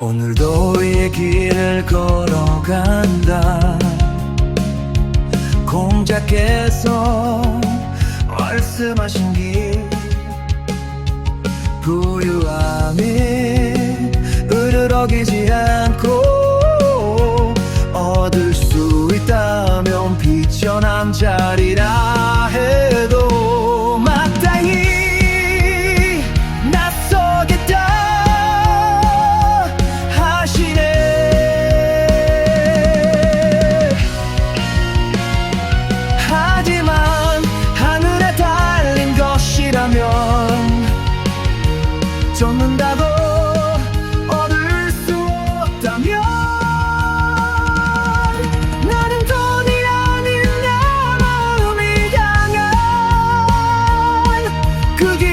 오늘도 이 길을 걸어간 공자께서 말씀하신 길 부유함이 으르러기지 않고 그게